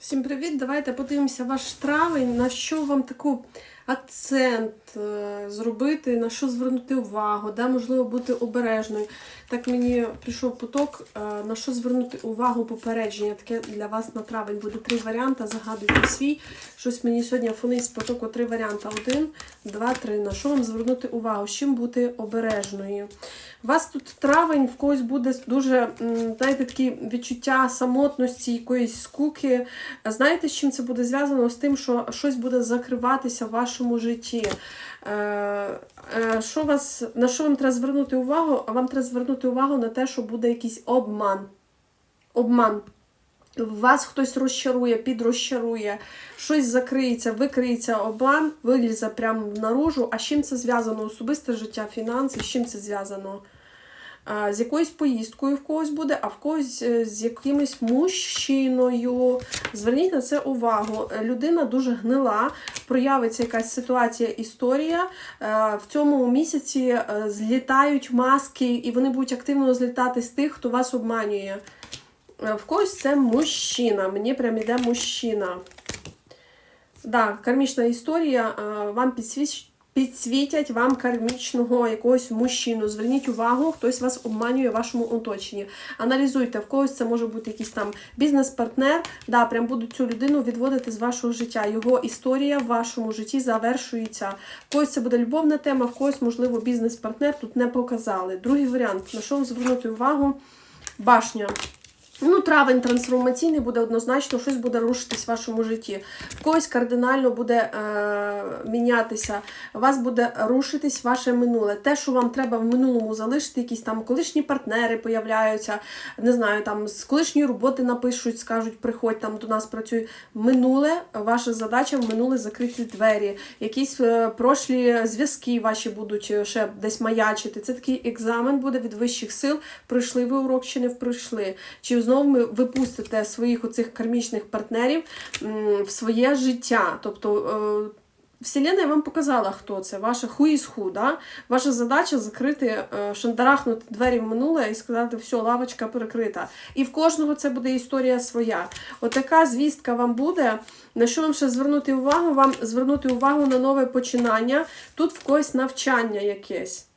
Всім привіт! Давайте подивимося ваш травень, на що вам таку акцент е, зробити, на що звернути увагу, де можливо бути обережною. Так мені прийшов поток, е, на що звернути увагу попередження. Таке для вас на травень буде три варіанти. Загадуйте свій. Щось мені сьогодні фонить з потоку три варіанти. Один, два, три. На що вам звернути увагу? З чим бути обережною? У вас тут травень в когось буде дуже, знаєте, такі відчуття самотності, якоїсь скуки. Знаєте, з чим це буде зв'язано? З тим, що щось буде закриватися в вашому житті. Е, е, що вас, на що вам треба звернути увагу? А вам треба звернути увагу на те, що буде якийсь обман. Обман. Вас хтось розчарує, підрозчарує, щось закриється, викриється обман, вилізе прямо наружу. А з чим це зв'язано? Особисте життя, фінанси, з чим це зв'язано? З якоюсь поїздкою в когось буде, а в когось е, з якимось мужчиною. Зверніть на це увагу. Е, Людина дуже гнила, проявиться якась ситуація, історія. Е, В цьому місяці злітають маски, і вони будуть активно злітати з тих, хто вас обманює. В когось це мужчина. Мені прям іде мужчина. Да, кармічна історія вам підсвіч... підсвітять вам кармічного якогось мужчину. Зверніть увагу, хтось вас обманює в вашому оточенні. Аналізуйте, в когось це може бути якийсь там бізнес-партнер. Да, прям будуть цю людину відводити з вашого життя. Його історія в вашому житті завершується. В когось це буде любовна тема, в когось, можливо, бізнес-партнер тут не показали. Другий варіант, на що звернути увагу? Башня. Ну, травень трансформаційний буде однозначно, щось буде рушитись в вашому житті. В когось кардинально буде е, мінятися, у вас буде рушитись ваше минуле. Те, що вам треба в минулому залишити, якісь там колишні партнери появляються, не знаю, там з колишньої роботи напишуть, скажуть, приходь там до нас працюй. Минуле, ваша задача в минуле закрити двері. Якісь е, прошлі зв'язки ваші будуть е, ще десь маячити. Це такий екзамен буде від вищих сил. Пройшли ви урок чи не пройшли. Чи знову ви пустите своїх оцих кармічних партнерів в своє життя. Тобто. е, Вселенная вам показала, хто це, ваша who is who, да? Ваша задача закрити, е, шандарахнути двері в минуле і сказати, все, лавочка перекрита. І в кожного це буде історія своя. Отака звістка вам буде. На що вам ще звернути увагу? Вам звернути увагу на нове починання. Тут в когось навчання якесь.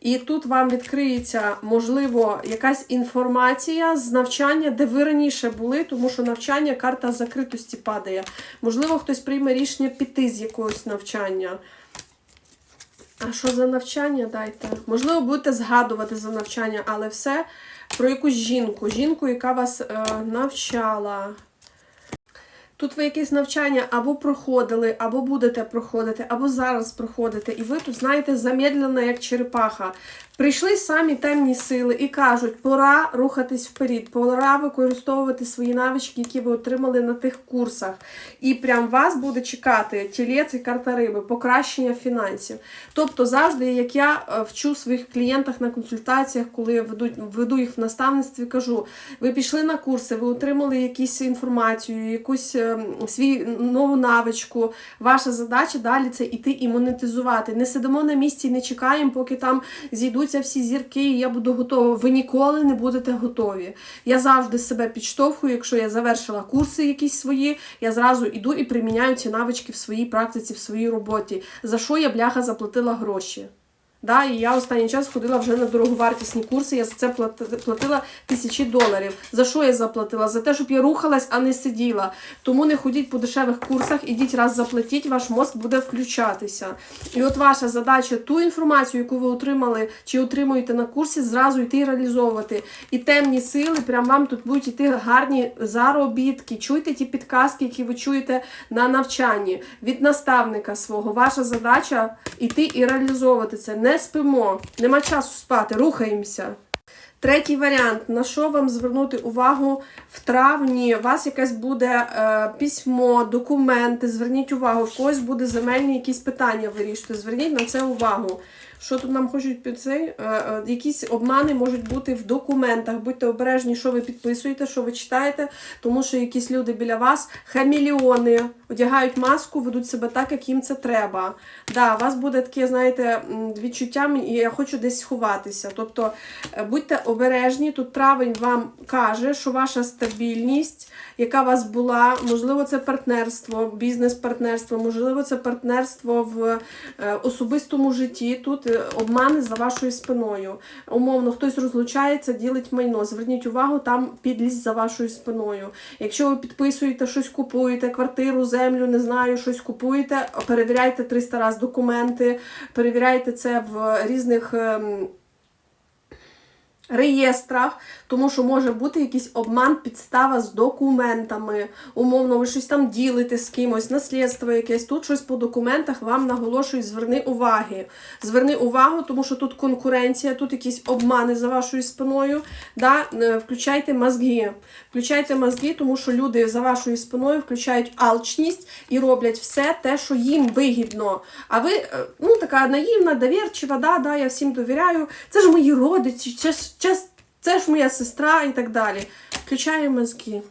І тут вам відкриється, можливо, якась інформація з навчання, де ви раніше були, тому що навчання карта закритості падає. Можливо, хтось прийме рішення піти з якогось навчання. А що за навчання дайте? Можливо, будете згадувати за навчання, але все про якусь жінку. Жінку, яка вас е, навчала. Тут ви якесь навчання або проходили, або будете проходити, або зараз проходите. І ви тут, знаєте, замедлена, як черепаха. Прийшли самі темні сили і кажуть, пора рухатись вперед, пора використовувати свої навички, які ви отримали на тих курсах. І прям вас буде чекати тілець і карта риби, покращення фінансів. Тобто, завжди, як я е, вчу своїх клієнтах на консультаціях, коли я веду, веду їх в наставництві, кажу: ви пішли на курси, ви отримали якусь інформацію, якусь е, свій нову навичку. Ваша задача далі це іти і монетизувати. Не сидимо на місці не чекаємо, поки там зійдуться всі зірки, і я буду готова. Ви ніколи не будете готові. Я завжди себе підштовхую, якщо я завершила курси якісь свої, я зразу іду і приміняю ці навички в своїй практиці, в своїй роботі. За що я бляха заплатила гроші? Да, і я останній час ходила вже на дороговартісні курси. Я за це платила тисячі доларів. За що я заплатила? За те, щоб я рухалась, а не сиділа. Тому не ходіть по дешевих курсах, ідіть раз заплатіть, ваш мозк буде включатися. І от ваша задача ту інформацію, яку ви отримали чи отримуєте на курсі, зразу йти і реалізовувати. І темні сили, прям вам тут будуть йти гарні заробітки. Чуйте ті підказки, які ви чуєте на навчанні від наставника свого. Ваша задача йти і реалізовувати це. Не спимо, нема часу спати, рухаємося. Третій варіант, на що вам звернути увагу в травні? У вас якесь буде е, письмо, документи. Зверніть увагу, в когось буде земельні якісь питання вирішити. Зверніть на це увагу. Що тут нам хочуть під цей? Е, е, Якісь обмани можуть бути в документах. Будьте обережні, що ви підписуєте, що ви читаєте, тому що якісь люди біля вас хаміліони одягають маску, ведуть себе так, як їм це треба. Да, у вас буде таке, знаєте, відчуття, і я хочу десь сховатися. Тобто е, будьте обережні, тут травень вам каже, що ваша стабільність, яка у вас була, можливо, це партнерство, бізнес-партнерство, можливо, це партнерство в особистому житті. Тут обмани за вашою спиною. Умовно, хтось розлучається, ділить майно. Зверніть увагу, там підлість за вашою спиною. Якщо ви підписуєте щось, купуєте, квартиру, землю, не знаю, щось купуєте, перевіряйте 300 разів документи, перевіряйте це в різних. Реєстрах, тому що може бути якийсь обман, підстава з документами. Умовно, ви щось там ділите з кимось, наслідство якесь. Тут щось по документах вам наголошують, зверни уваги. Зверни увагу, тому що тут конкуренція, тут якісь обмани за вашою спиною. Да? Е, Включайте мозги. Включайте мозги, тому що люди за вашою спиною включають алчність і роблять все те, що їм вигідно. А ви, е, ну, така наївна, довірчива, да, да, я всім довіряю. Це ж мої родичі, це ж, це, ж- моя сестра і так далі. Включаємо мозги.